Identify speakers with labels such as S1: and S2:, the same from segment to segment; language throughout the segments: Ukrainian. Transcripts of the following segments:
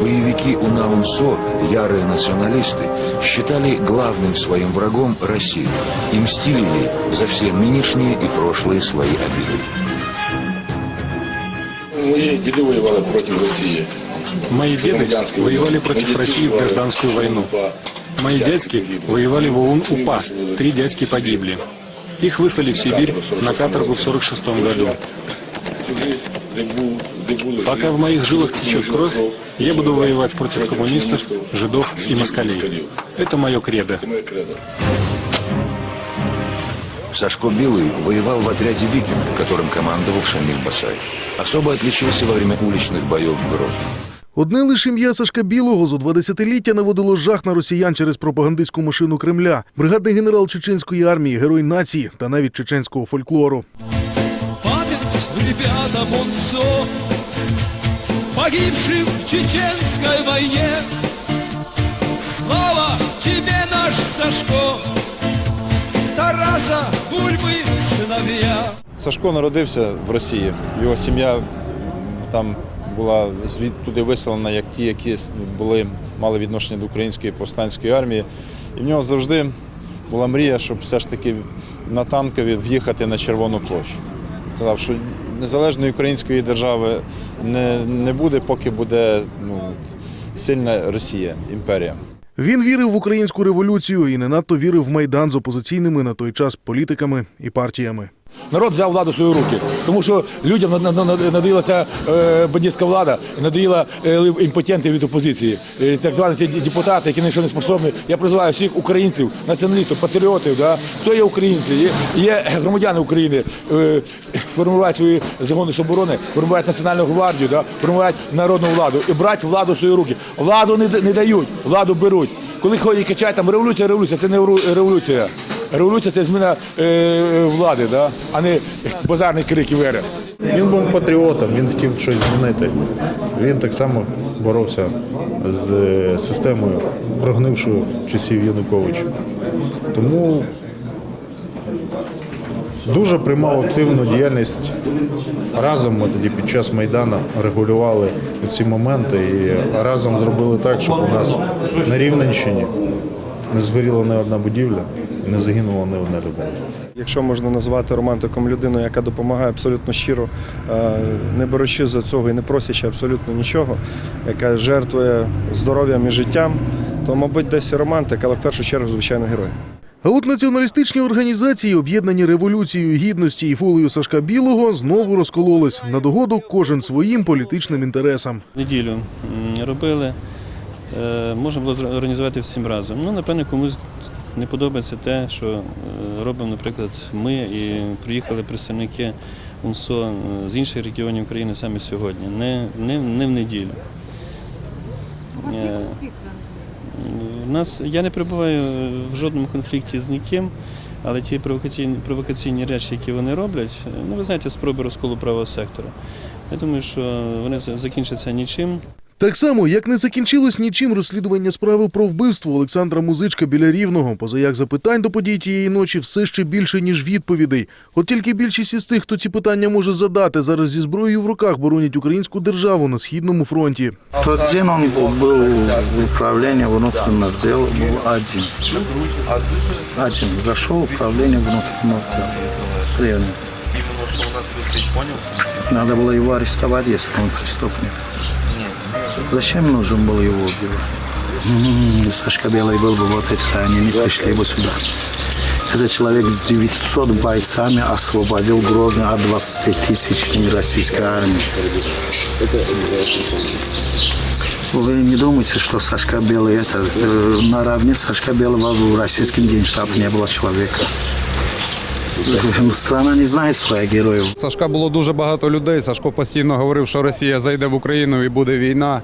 S1: Боевики УНАУНСО, ярые националисты, считали главным своим врагом Россию и мстили ей за все нынешние и прошлые свои обиды.
S2: Мої діди воювали проти Росії.
S3: Мои деды
S2: Гражданскую
S3: воевали
S2: войну.
S3: против
S2: Мои
S3: России в
S2: дяди
S3: гражданскую
S2: воевали
S3: войну.
S2: в УПА.
S3: Мои
S2: Дядьки
S3: дядьки
S2: погибли.
S3: воевали в ОУН
S2: Три
S3: УПА.
S2: дядьки
S3: Три дядьки погибли. Их выслали в Сибирь на каторгу в 46 году.
S2: Сюди, де був- де були
S3: Пока
S2: жили,
S3: в моих жилах
S2: де
S3: течет
S2: були
S3: кровь,
S2: кров,
S3: я буду
S2: воювати
S3: воевать против
S2: проти
S3: коммунистов,
S2: комуністів,
S3: жидов и москалей. Это мое кредо.
S2: Це моє кредо.
S1: Сашко Белый воевал в отряде «Викинг», которым командовал Шамиль Басаев. Особо отличился во время уличных боев в Грозном.
S4: Одне лише ім'я Сашка Білого зо два десятиліття наводило жах на росіян через пропагандистську машину Кремля, бригадний генерал чеченської армії, герой нації та навіть чеченського фольклору.
S5: ребятам он все Погибшим в чеченской войне Слава тебе, наш Сашко Тараса Бульбы сыновья
S6: Сашко народився в Росії. Його сім'я там була туди виселена, як ті, які були, мали відношення до української повстанської армії. І в нього завжди була мрія, щоб все ж таки на танкові в'їхати на Червону площу. Казав, що незалежної української держави не, не буде, поки буде ну, сильна Росія, імперія.
S4: Він вірив в українську революцію і не надто вірив в майдан з опозиційними на той час політиками і партіями.
S7: Народ взяв владу в свої руки, тому що людям над- над- над- надоїла ця е, бандитська влада, надоїла е, імпотенти від опозиції, е, так звані ці депутати, які нічого не способні. Я призиваю всіх українців, націоналістів, патріотів. Хто є українці? Є, громадяни України, формувати свої загони оборони, формувати національну гвардію, да? формувати народну владу і брати владу в свої руки. Владу не, не дають, владу беруть. Коли ходять і качають там революція, революція, це не революція. Революція це зміна е, влади, да? а не базарний крик і вереск.
S8: Він був патріотом, він хотів щось змінити. Він так само боровся з е, системою, прогнившою часів Януковича. Тому дуже приймав активну діяльність. Разом ми тоді під час Майдану регулювали ці моменти і разом зробили так, щоб у нас на Рівненщині не згоріла не одна будівля, не загинула не одна людина.
S9: Якщо можна назвати романтиком людину, яка допомагає абсолютно щиро, е, не беручи за цього і не просячи абсолютно нічого, яка жертвує здоров'ям і життям, то, мабуть, десь і романтик, але в першу чергу, звичайно, герой.
S4: А от націоналістичні організації, об'єднані революцією гідності і фулею Сашка Білого, знову розкололись на догоду кожен своїм політичним інтересам.
S10: неділю робили. Е, Можна було організувати всім разом. Ну, напевно, комусь не подобається те, що е, робимо, наприклад, ми і приїхали представники УНСО е, з інших регіонів України саме сьогодні, не, не, не в неділю. Е, У нас я не перебуваю в жодному конфлікті з ніким, але ті провокаційні, провокаційні речі, які вони роблять, е, ну ви знаєте, спроби розколу правого сектора. Я думаю, що вони закінчаться нічим.
S4: Так само, як не закінчилось нічим розслідування справи про вбивство Олександра Музичка біля Рівного, поза як запитань до подій тієї ночі все ще більше, ніж відповідей. От тільки більшість із тих, хто ці питання може задати, зараз зі зброєю в руках боронять українську державу на східному фронті.
S11: Тот день он был в управление внутреннего дела, был один. Один. Зашел в управление внутреннего дела. Реально. Надо было его арестовать, если он преступник. Зачем нужен был его убивать? М, Сашка Белый был бы вот это, они не пришли бы сюда. Этот человек с 900 бойцами освободил Грозный от 20 тысяч российской армии. Вы не думайте, что Сашка Белый это э, наравне Сашка Белого в российском генштабе не было человека. Страна не знает своих героев.
S6: Сашка було дуже багато людей. Сашко постійно говорив, що Росія зайде в Україну і буде війна.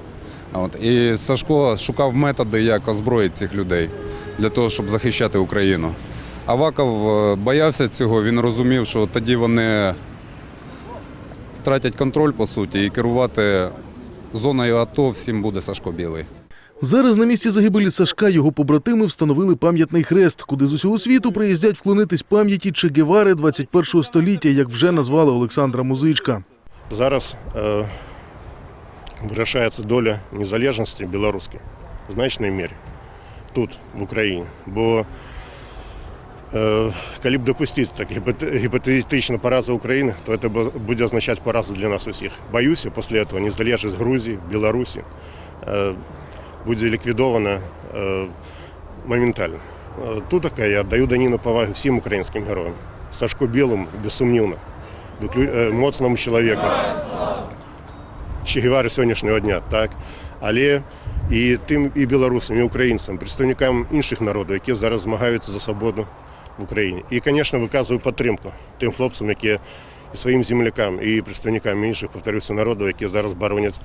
S6: От і Сашко шукав методи, як озброїти цих людей для того, щоб захищати Україну. Аваков е, боявся цього. Він розумів, що тоді вони втратять контроль по суті, і керувати зоною АТО всім буде Сашко Білий.
S4: Зараз на місці загибелі Сашка його побратими встановили пам'ятний хрест, куди з усього світу приїздять вклонитись пам'яті Че Гевари 21 століття, як вже назвали Олександра Музичка.
S8: Зараз е,
S12: вирішається доля незалежності білоруської в значній мірі тут, в Україні. Бо е, коли б допустити так гіпоте- гіпотетичну поразу України, то це буде означати поразу для нас усіх. Боюся, після цього незалежність Грузії, Білорусі е, буде ліквідована е, моментально. Е, Тут така я даю даніну поваги всім українським героям. Сашку Білому, безсумнівно, е, моцному чоловіку. Че Гевари сьогоднішнього дня, так? Але і тим і білорусам, і українцям, представникам інших народів, які зараз змагаються за свободу в Україні. І, звісно, виказую підтримку тим хлопцям, які і своїм землякам, і представникам інших, повторюся, народів, які зараз боронять,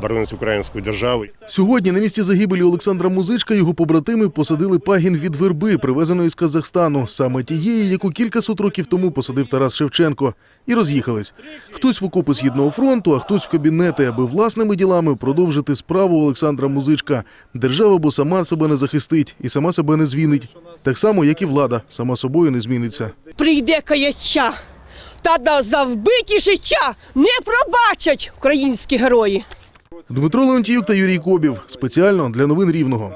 S12: боронять українську державу.
S4: Сьогодні на місці загибелі Олександра Музичка його побратими посадили пагін від верби, привезеної з Казахстану, саме тієї, яку кількасот років тому посадив Тарас Шевченко, і роз'їхались. Хтось в окопи Східного фронту, а хтось в кабінети, аби власними ділами продовжити справу Олександра Музичка. Держава бо сама себе не захистить і сама себе не звінить. Так само, як і влада сама собою не зміниться.
S13: прийде каяча, та за вбиті життя не пробачать українські герої.
S4: Дмитро Леонтіюк та Юрій Кобів спеціально для новин Рівного.